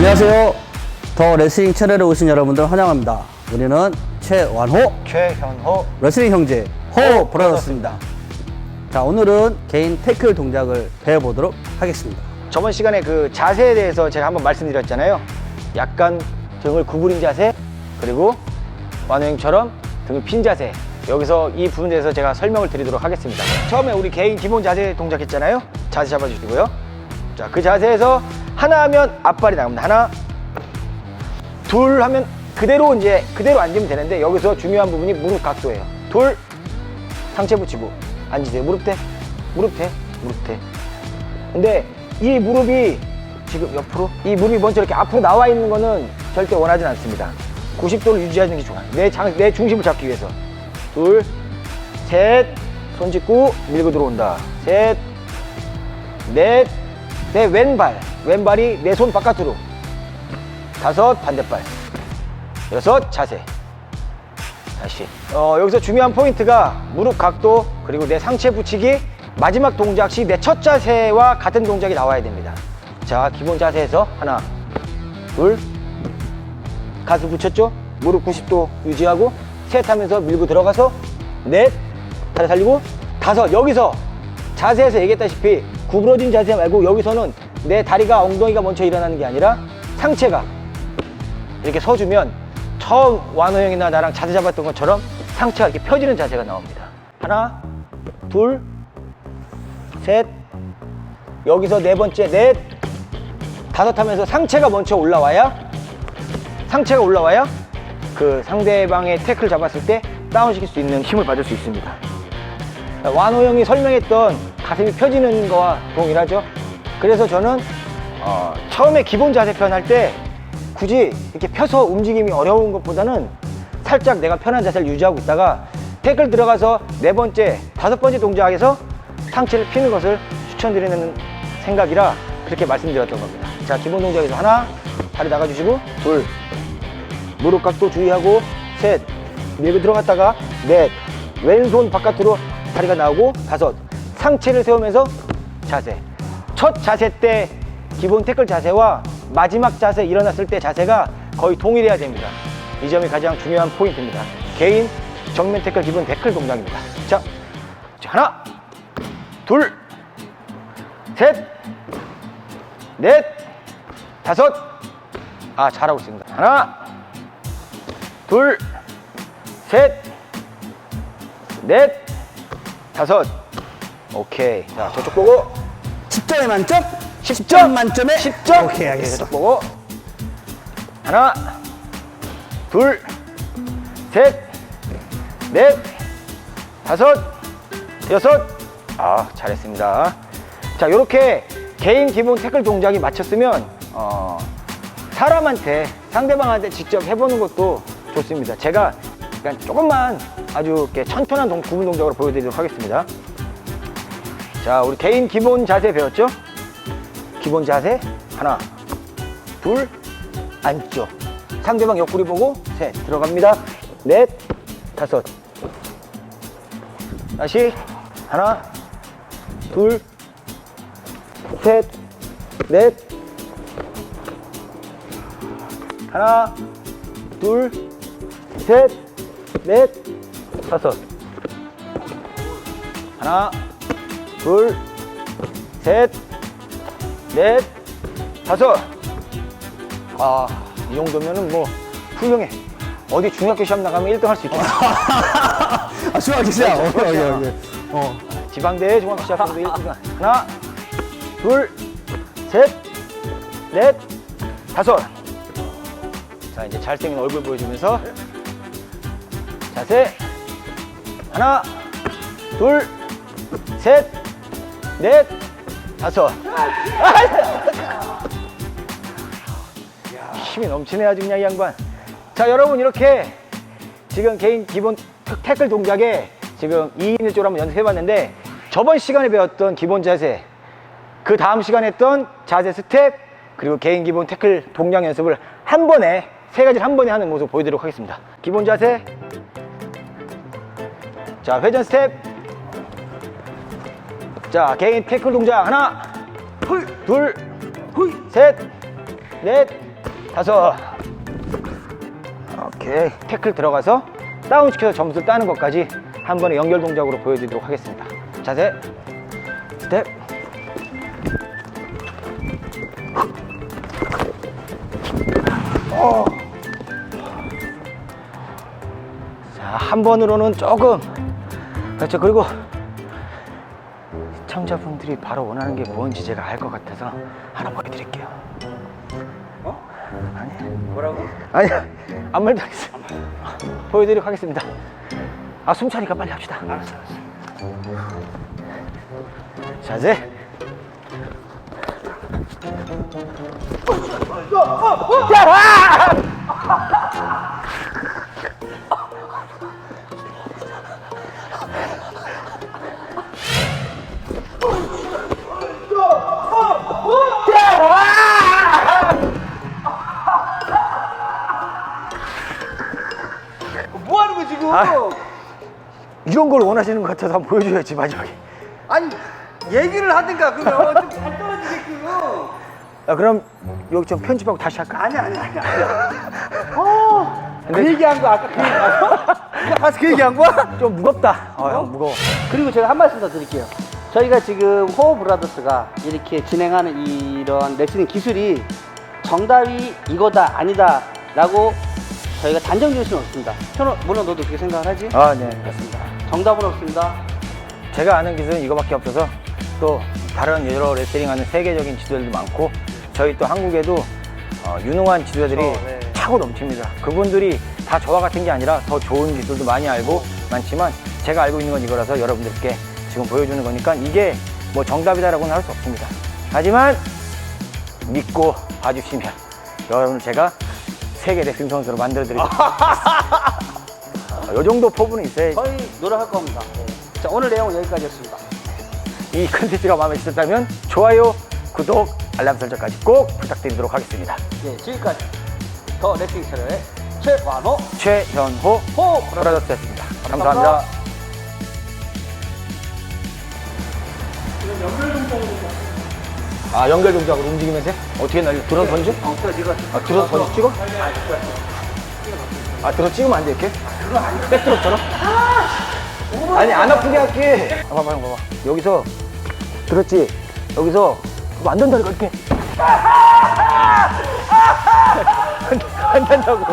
안녕하세요. 더 레슬링 채널에 오신 여러분들 환영합니다. 우리는 최완호 최현호 레슬링 형제 호 브라더스입니다. 자, 오늘은 개인 태클 동작을 배워보도록 하겠습니다. 저번 시간에 그 자세에 대해서 제가 한번 말씀드렸잖아요 약간 등을 구부린 자세 그리고 완호 형처럼 등을 핀 자세 여기서 이 부분에 대해서 제가 설명을 드리도록 하겠습니다 처음에 우리 개인 기본 자세 동작 했잖아요 자세 잡아주시고요 자 그 자세에서 하나 하면 앞발이 나갑니다. 하나. 둘 하면 그대로 이제 그대로 앉으면 되는데 여기서 중요한 부분이 무릎 각도예요. 둘. 상체 붙이고 앉으세요. 무릎 대. 무릎 대. 무릎 대. 근데 이 무릎이 지금 옆으로 이 무릎이 먼저 이렇게 앞으로 나와 있는 거는 절대 원하진 않습니다. 90도를 유지하는 게 좋아요. 내, 장, 내 중심을 잡기 위해서. 둘 셋 손 짚고 밀고 들어온다. 셋 넷 내 왼발 왼발이 내 손 바깥으로. 다섯 반대발. 여섯 자세. 다시. 어, 여기서 중요한 포인트가 무릎 각도 그리고 내 상체 붙이기 마지막 동작 시 내 첫 자세와 같은 동작이 나와야 됩니다. 자 기본 자세에서 하나 둘. 가슴 붙였죠? 무릎 90도 유지하고 셋 하면서 밀고 들어가서 넷. 다리 살리고 다섯. 여기서 자세에서 얘기했다시피 구부러진 자세 말고 여기서는 내 다리가 엉덩이가 먼저 일어나는 게 아니라 상체가 이렇게 서주면 처음 완호 형이나 나랑 자세 잡았던 것처럼 상체가 이렇게 펴지는 자세가 나옵니다. 하나, 둘, 셋, 여기서 네 번째, 넷, 다섯 하면서 상체가 먼저 올라와야 상체가 올라와야 그 상대방의 태클 잡았을 때 다운시킬 수 있는 힘을 받을 수 있습니다. 완호 형이 설명했던 가슴이 펴지는 거와 동일하죠. 그래서 저는 어, 처음에 기본 자세 표현할 때 굳이 이렇게 펴서 움직임이 어려운 것보다는 살짝 내가 편한 자세를 유지하고 있다가 태클 들어가서 네 번째, 다섯 번째 동작에서 상체를 피는 것을 추천드리는 생각이라 그렇게 말씀드렸던 겁니다. 자, 기본 동작에서 하나, 다리 나가주시고, 둘, 무릎 각도 주의하고, 셋, 밀고 들어갔다가, 넷, 왼손 바깥으로 다리가 나오고, 다섯, 상체를 세우면서 자세. 첫 자세 때 기본 태클 자세와 마지막 자세 일어났을 때 자세가 거의 동일해야 됩니다. 이 점이 가장 중요한 포인트입니다. 개인 정면 태클 기본 태클 동작입니다. 자, 자, 하나, 둘, 셋, 넷, 다섯. 아, 잘하고 있습니다. 하나, 둘, 셋, 넷, 다섯. 오케이. 자, 저쪽 보고 10점에 만점? 10점 만점에 10점. 오케이, 알겠어. 계속 보고 하나, 둘, 셋, 넷, 다섯, 여섯. 아, 잘했습니다. 자, 이렇게 개인 기본 태클 동작이 맞췄으면 어, 사람한테 상대방한테 직접 해보는 것도 좋습니다. 제가 그냥 조금만 아주 이렇게 천천한 동, 구분 동작으로 보여드리도록 하겠습니다. 자, 우리 개인 기본 자세 배웠죠? 기본 자세? 하나 둘 앉죠 상대방 옆구리 보고 셋 들어갑니다. 넷 다섯. 다시. 하나 둘 셋 넷. 하나 둘 셋 넷 다섯. 하나 둘 셋 넷, 다섯. 아, 이 정도면은 뭐 훌륭해. 어디 중학교 시험 나가면 1등 할 수 있겠다. 아, 중학교 시작. 오케이, 오케이, 오케이. 어. 지방대회 중학교 시합도 1등. 하나, 둘, 셋, 넷, 다섯. 자, 이제 잘생긴 얼굴 보여주면서 자세. 하나, 둘, 셋, 넷, 다섯. 힘이 넘치네 아주 그냥 이 양반. 자 여러분 이렇게 지금 개인 기본 태- 태클 동작에 지금 2인 1조로 한번 연습해봤는데 저번 시간에 배웠던 기본 자세 그 다음 시간에 했던 자세 스텝 그리고 개인 기본 태클 동작 연습을 한 번에 세 가지를 한 번에 하는 모습 보여드리도록 하겠습니다. 기본 자세 자 회전 스텝 자 개인 태클 동작 하나 둘셋넷 다섯. 오케이. 태클 들어가서 다운 시켜서 점수를 따는 것까지 한 번에 연결 동작으로 보여드리도록 하겠습니다. 자세, 스텝. 어. 자, 한 번으로는 조금. 그렇죠. 그리고 시청자분들이 바로 원하는 게 뭔지 제가 알 것 같아서 하나 보여드릴게요. 어? 아니, 뭐라고? 아니, 아무 말도 안 했어요. 보여드리도록 하겠습니다. 아, 숨 차니까 빨리 합시다. 알았어, 알았어. 자세. 뭐 하는 거 지금? 아. 이런 걸 원하시는 것 같아서 한번 보여줘야지, 마지막에. 아니, 얘기를 하든가, 그러면 좀잘 떨어지게끔. 아, 그럼 여기 좀 편집하고 다시 할까? 아니, 아니, 아니. 어, 그 얘기한 거, 아까 그 얘기한 거? 가서 그 얘기한 거야? 좀 무겁다. 어, 형, 무거워. 그리고 제가 한 말씀 더 드릴게요. 저희가 지금 호우 브라더스가 이렇게 진행하는 이런 레슬링 기술이 정답이 이거다 아니다 라고 저희가 단정 지을 수는 없습니다. 현호, 물론 너도 그렇게 생각을 하지? 아, 네, 그렇습니다. 정답은 없습니다. 제가 아는 기술은 이거밖에 없어서 또 다른 여러 레슬링하는 세계적인 지도자들도 많고 저희 또 한국에도 어, 유능한 지도자들이 그렇죠, 네. 차고 넘칩니다. 그분들이 다 저와 같은 게 아니라 더 좋은 기술도 많이 알고 많지만 제가 알고 있는 건 이거라서 여러분들께 지금 보여주는 거니까 이게 뭐 정답이다라고는 할 수 없습니다. 하지만 믿고 봐주시면 여러분을 제가 세계 레슬링 선수로 만들어 드리겠습니다. 이 정도 포부는 있어야지. 저희 노력할 겁니다. 자, 오늘 내용은 여기까지였습니다. 이 컨텐츠가 마음에 드셨다면 좋아요, 구독, 알람 설정까지 꼭 부탁드리도록 하겠습니다. 예, 지금까지 더 레슬링 채널의 최완호 최현호 브라더스 브라더스였습니다. 감사합니다. 아 연결 동작으로 움직이면서 어떻게 날려? 들어 던져? 어, 그래, 네가 아 들어 던져 찍어? 아 들어 찍으면 안 돼 이렇게? 백드롭처럼? 아니 안 아프게 할게. 아, 봐봐 형 봐봐. 여기서 들었지? 여기서 안 된다니까 이렇게. 안, 안 된다고.